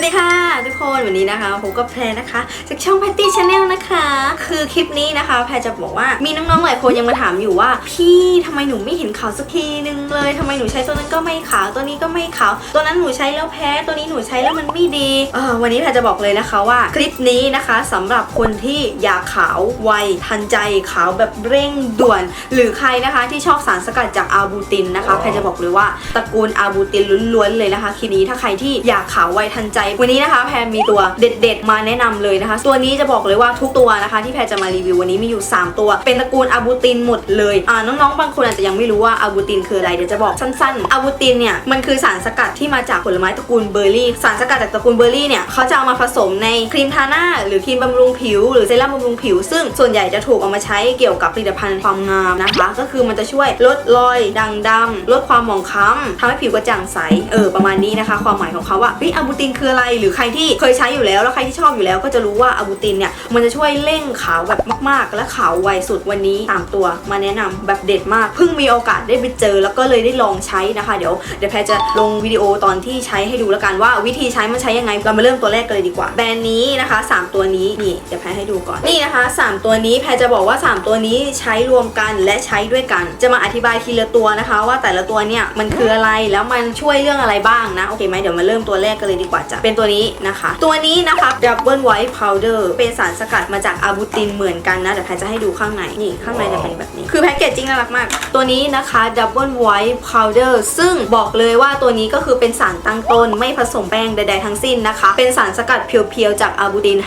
วัสดีค่ะทุกคนวันนี้นะคะผมกับแพรนะคะจากช่อง Patty Channel นะคะ คือคลิปนี้นะคะ แพรจะบอกว่ามีน้องๆหลายคนยังมาถามอยู่ว่า พี่ทำไมหนูไม่เห็นขาวสักทีนึงเลยทำไมหนูใช้ตัวนั้นก็ไม่ขาวตัวนี้ก็ไม่ขาวตัวนั้นหนูใช้แล้วแพ้ตัวนี้หนูใช้แล้วมันไม่ดีเออวันนี้แพรจะบอกเลยนะคะว่า คลิปนี้นะคะสำหรับคนที่อยากขาวไวทันใจขาวแบบเร่งด่วน หรือใครนะคะที่ชอบสารสกัดจากอาบูตินนะคะแพรจะบอกเลยว่าตระกูลอาบูตินล้วนๆเลยนะคะคลิปนี้ถ้าใครที่อยากขาวไวทันใจวันนี้นะคะแพรมีตัวเด็ด ๆ มาแนะนำเลยนะคะ ตัวนี้จะบอกเลยว่าทุกตัวนะคะ ที่แพรจะมารีวิววันนี้มีอยู่ 3 ตัว เป็นตระกูลอาบูตินหมดเลยอ่าน้องๆบางคนอาจจะยังไม่รู้ว่าอาบูตินคืออะไรเดี๋ยวจะบอกสั้นๆอาบูตินเนี่ยมันคือสารสกัดที่มาจากผลไม้ตระกูลเบอร์รี่สารสกัดจากตระกูลเบอร์รี่เนี่ยเขาจะเอามาผสมในครีมทาหน้าหรือครีมบำรุงผิว หรือเซรั่มบำรุงผิว ซึ่งส่วนใหญ่จะถูกเอามาใช้เกี่ยวกับผลิตภัณฑ์ความงามนะคะ ก็คือมันจะช่วยลดรอยด่างดำลดความหมองคล้ำทำให้ผิวกระจ่างใสเออประมาณนี้นะคะ ความหมายของเขาว่าเฮ้ยอาบูตินคืออะไรหรือใครที่เคยใช้อยู่แล้ว แล้วใครที่ชอบอยู่แล้ว ก็จะรู้ว่าอาบูตินเนี่ยมันจะช่วยเร่งขาวแบบมาก ๆ และขาวไวสุดวันนี้ตามตัวมาแนะนำแบบเด็ดมากเพิ่งมีโอกาสได้ไปเจอ แล้วก็เลยได้ลองใช้นะคะเดี๋ยวเดี๋ยวแพรจะลงวิดีโอตอนที่ใช้ให้ดูแล้วกันว่าวิธีใช้มันใช้ยังไงเรามาเริ่มตัวแรกกันเลยดีกว่าแบรนด์นี้นะคะ 3 ตัวนี้นี่เดี๋ยวแพรให้ดูก่อนนี่นะคะ 3 ตัวนี้แพรจะบอกว่า 3 ตัวนี้ใช้รวมกันและใช้ด้วยกัน จะมาอธิบายทีละตัวนะคะ ว่าแต่ละตัวเนี่ยมันคืออะไรแล้วมันช่วยเรื่องอะไรบ้างนะโอเคไหมเดี๋ยวมาเริ่มตัวแรกกันเลยดีกว่าจ้ะเป็นตัวนี้นะคะ ตัวนี้นะคะ Double White Powder เป็นสารสกัดมาจากอาบูตินเหมือนกันนะเดี๋ยวแพรจะให้ดูข้างในนี่ข้างในจะเป็นแบบนี้ คือแพ็กเกจจิ้งน่ารักมาก ตัวนี้นะคะ Double White Powder ซึ่งบอกเลยว่าตัวนี้ก็คือเป็นสารตั้งต้นไม่ผสมแป้งใดๆทั้งสิ้นนะคะ เป็นสารสกัดเพียวๆจากอาบูติน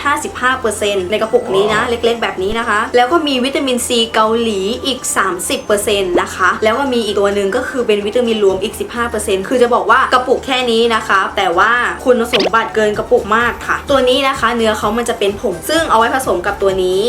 55%ในกระปุกนี้นะ เล็กๆแบบนี้นะคะ แล้วก็มีวิตามินซีเกาหลีอีก 30%นะคะ แล้วก็มีอีกตัวหนึ่งก็คือเป็นวิตามินรวมอีก 15%คือจะบอกว่ากระปุกแค่นี้นะคะ แต่ว่าคุณสมบัติเกินกระปุกมากค่ะ ตัวนี้นะคะเนื้อเขามันจะเป็นผงซึ่งเอาไว้ผสมกับตัวนี้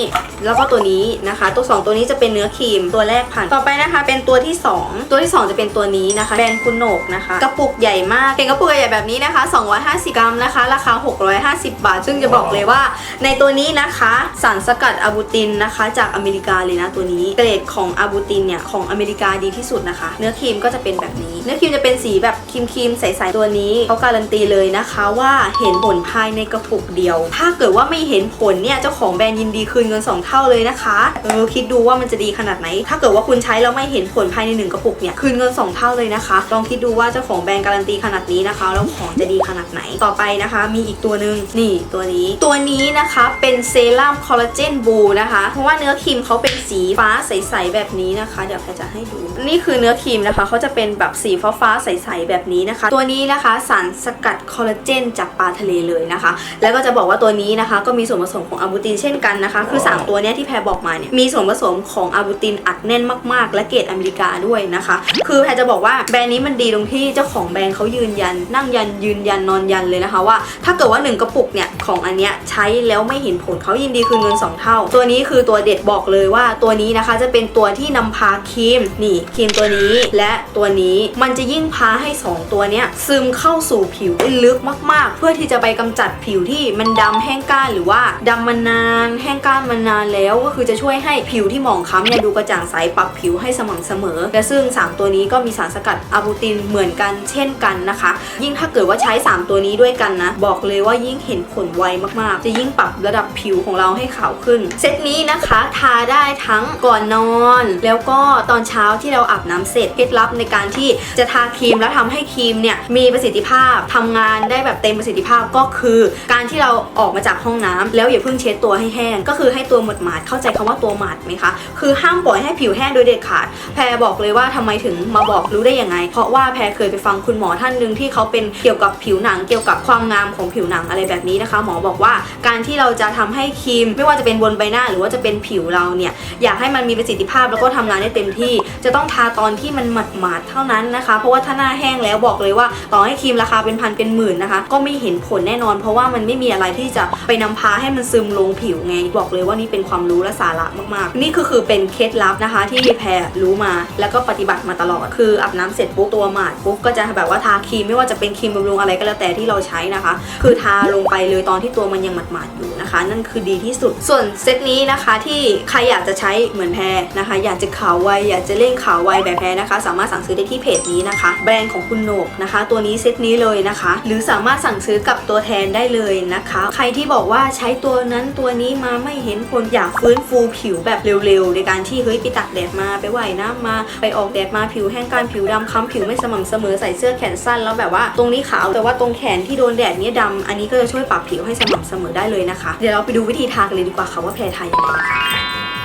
แล้วก็ตัวนี้นะคะ ตัว 2 ตัวนี้จะเป็นเนื้อครีมตัวแรกผ่านต่อไปนะคะ เป็นตัวที่ 2 ตัวที่ 2 จะเป็นตัวนี้นะคะแบรนด์คุณโหนกนะคะ กระปุกใหญ่มากเป็นกระปุกใหญ่แบบนี้นะคะ 250 กรัมนะคะ ราคา 650 บาท ซึ่งจะบอกเลยว่า ในตัวนี้นะคะสารสกัดอะบูตินนะคะจากอเมริกาเลยนะตัวนี้เกรดของอะบูตินเนี่ยของอเมริกาดีที่สุดนะคะ เนื้อครีมก็จะเป็นแบบนี้ เนื้อครีมจะเป็นสีแบบครีมครีมๆใสๆตัวนี้เขาการันตีเลยนะคะว่าเห็นผลภายในกระปุกเดียว ถ้าเกิดว่าไม่เห็นผลเนี่ยเจ้าของแบรนด์ยินดีคืนเงินสองเท่าเลยนะคะเออคิดดูว่ามันจะดีขนาดไหน ถ้าเกิดว่าคุณใช้แล้วไม่เห็นผลภายในหนึ่งกระปุกเนี่ยคืนเงินสองเท่าเลยนะคะ ลองคิดดูว่าเจ้าของแบรนด์การันตีขนาดนี้นะคะแล้วของจะดีขนาดไหนต่อไปนะคะ มีอีกตัวหนึ่งนี่ตัวนี้ ตัวนี้นะคะเป็นเซรั่มคอลลาเจนบูนะคะเพราะว่าเนื้อครีมเขาเป็นสีฟ้าใสๆแบบนี้นะคะ เดี๋ยวแพรจะให้ดู นี่คือเนื้อครีมนะคะเขาจะเป็นแบบสีฟ้าๆใสๆแบบนี้นะคะ ตัวนี้นะคะสารสกัดคอลลาเจนจากปลาทะเลเลยนะคะ แล้วก็จะบอกว่าตัวนี้นะคะก็มีส่วนผสมของอะบูตินเช่นกันนะคะ คือสามตัวเนี้ยที่แพรบอกมาเนี่ยมีส่วนผสมของอะบูตินอัดแน่นมากๆ และเกรดอเมริกาด้วยนะคะ คือแพรจะบอกว่าแบรนด์นี้มันดีตรงที่เจ้าของแบรนด์เขายืนยัน นั่งยันยืนยันนอนยันเลยนะคะว่า ถ้าเกิดว่าหนึ่งกระปุกเนี่ยของอันเนี้ยใช้แล้วไม่เห็นผลเขายินดีคืนเงินสองเท่า ตัวนี้คือตัวเด็ดบอกเลยว่าตัวนี้นะคะจะเป็นตัวที่นำพาครีมนี่ครีมตัวนี้และตัวนี้มันจะยิ่งพาให้สองตัวเนี้ยซึมเข้าสู่ผิวได้ลึกมาก ๆ เพื่อที่จะไปกำจัดผิวที่มันดำแห้งก้านหรือว่าดำมานาน แห้งก้านมานานแล้วก็คือจะช่วยให้ผิวที่หมองคล้ำเนี่ยดูกระจ่างใสปรับผิวให้สม่ำเสมอ และซึ่ง 3 ตัวนี้ก็มีสารสกัดอะบูตินเหมือนกันเช่นกันนะคะ ยิ่งถ้าเกิดว่าใช้ 3 ตัวนี้ด้วยกันนะ บอกเลยว่ายิ่งเห็นผลไวมากๆ จะยิ่งปรับระดับผิวของเราให้ขาวขึ้น เซตนี้นะคะทาได้ทั้งก่อนนอน แล้วก็ตอนเช้าที่เราอาบน้ำเสร็จเคล็ดลับในการที่จะทาครีมแล้วทำให้ครีมเนี่ยมีประสิทธิภาพทำงานได้แบบเต็มประสิทธิภาพก็คือ การที่เราออกมาจากห้องน้ำแล้วอย่าเพิ่งเช็ดตัวให้แห้ง ก็คือให้ตัวหมดหมาดเข้าใจคำว่าตัวหมาดไหมคะคือห้ามปล่อยให้ผิวแห้งโดยเด็ดขาด แพรบอกเลยว่าทำไมถึงมาบอกรู้ได้ยังไง เพราะว่าแพรเคยไปฟังคุณหมอท่านหนึ่งที่เขาเป็นเกี่ยวกับผิวหนังเกี่ยวกับความงามของผิวหนังอะไรแบบนี้นะคะ หมอบอกว่าการที่เราจะทำให้ครีม ไม่ว่าจะเป็นบนใบหน้าหรือว่าจะเป็นผิวเราเนี่ยอยากให้มันมีประสิทธิภาพแล้วก็ทำงานได้เต็มที่ จะต้องทาตอนที่มันหมาดหมาดๆเท่านั้นนะคะเพราะว่าถ้าหน้าแห้งแล้วบอกเลยว่า ต่อให้ครีมราคาเป็นพันเป็นหมื่นนะคะ ก็ไม่เห็นผลแน่นอน เพราะว่ามันไม่มีอะไรที่จะไปนำพาให้มันซึมลงผิวไง บอกเลยว่านี่เป็นความรู้และสาระมากๆ นี่คือคือเป็นเคล็ดลับนะคะ ที่แพรรู้มาแล้วก็ปฏิบัติมาตลอด คืออาบน้ำเสร็จปุ๊บตัวหมาดปุ๊บก็จะแบบว่าทาครีมไม่ว่าจะเป็นครีมบำรุงอะไรก็แล้วแต่ที่เราใช้นะคะ คือทาลงไปเลยตอนที่ตัวมันยังหมาดๆอยู่นะคะ นั่นคือดีที่สุด ส่วนเซตนี้นะคะที่ใครอยากจะใช้เหมือนแพรนะคะ อยากจะขาวไวอยากจะเร่งขาวไวแบบแพรนะคะ สามารถสั่งซื้อได้ที่เพจนี้นะคะ แบรนด์ของคุณโหนกนะคะ ตัวนี้เซตนี้เลยนะคะ หรือสามารถสั่งซื้อกับตัวแทนได้เลยนะคะ ใครที่บอกว่าใช้ตัวนั้นตัวนี้มาไม่เห็นผลอยากฟื้นฟูผิวแบบเร็วๆ ในการที่เฮ้ยไปตากแดดมาไปว่ายน้ำมาไปออกแดดมาผิวแห้งการผิวดำค้ำผิวไม่สม่ำเสมอใส่เสื้อแขนสั้นแล้วแบบว่าตรงนี้ขาวแต่ว่าตรงแขนที่โดนแดดเนี้ยดำอันนี้ก็จะช่วยปรับผิวให้สม่ำเสมอได้เลยนะคะ เดี๋ยวเราไปดูวิธีทากันเลยดีกว่าค่ะว่าแพรทายังไงนะคะ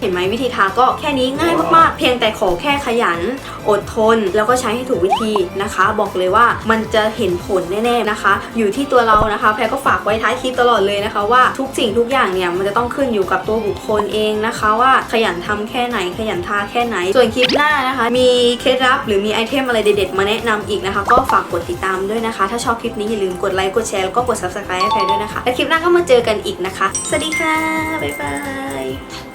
เห็นไหมวิธีทาก็แค่นี้ง่ายมากๆ เพียงแต่ขอแค่ขยัน อดทน แล้วก็ใช้ให้ถูกวิธีนะคะ บอกเลยว่ามันจะเห็นผลแน่ๆนะคะ อยู่ที่ตัวเรานะคะ แพรก็ฝากไว้ท้ายคลิปตลอดเลยนะคะ ว่าทุกสิ่งทุกอย่างเนี่ยมันจะต้องขึ้นอยู่กับตัวบุคคลเองนะคะ ว่าขยันทำแค่ไหนขยันทาแค่ไหน ส่วนคลิปหน้านะคะ มีเคล็ดลับหรือมีไอเทมอะไรเด็ดๆมาแนะนำอีกนะคะ ก็ฝากกดติดตามด้วยนะคะ ถ้าชอบคลิปนี้อย่าลืมกดไลค์กดแชร์แล้วก็กด subscribe ให้แพรด้วยนะคะและคลิปหน้าก็มาเจอกันอีกนะคะ สวัสดีค่ะบ๊ายบาย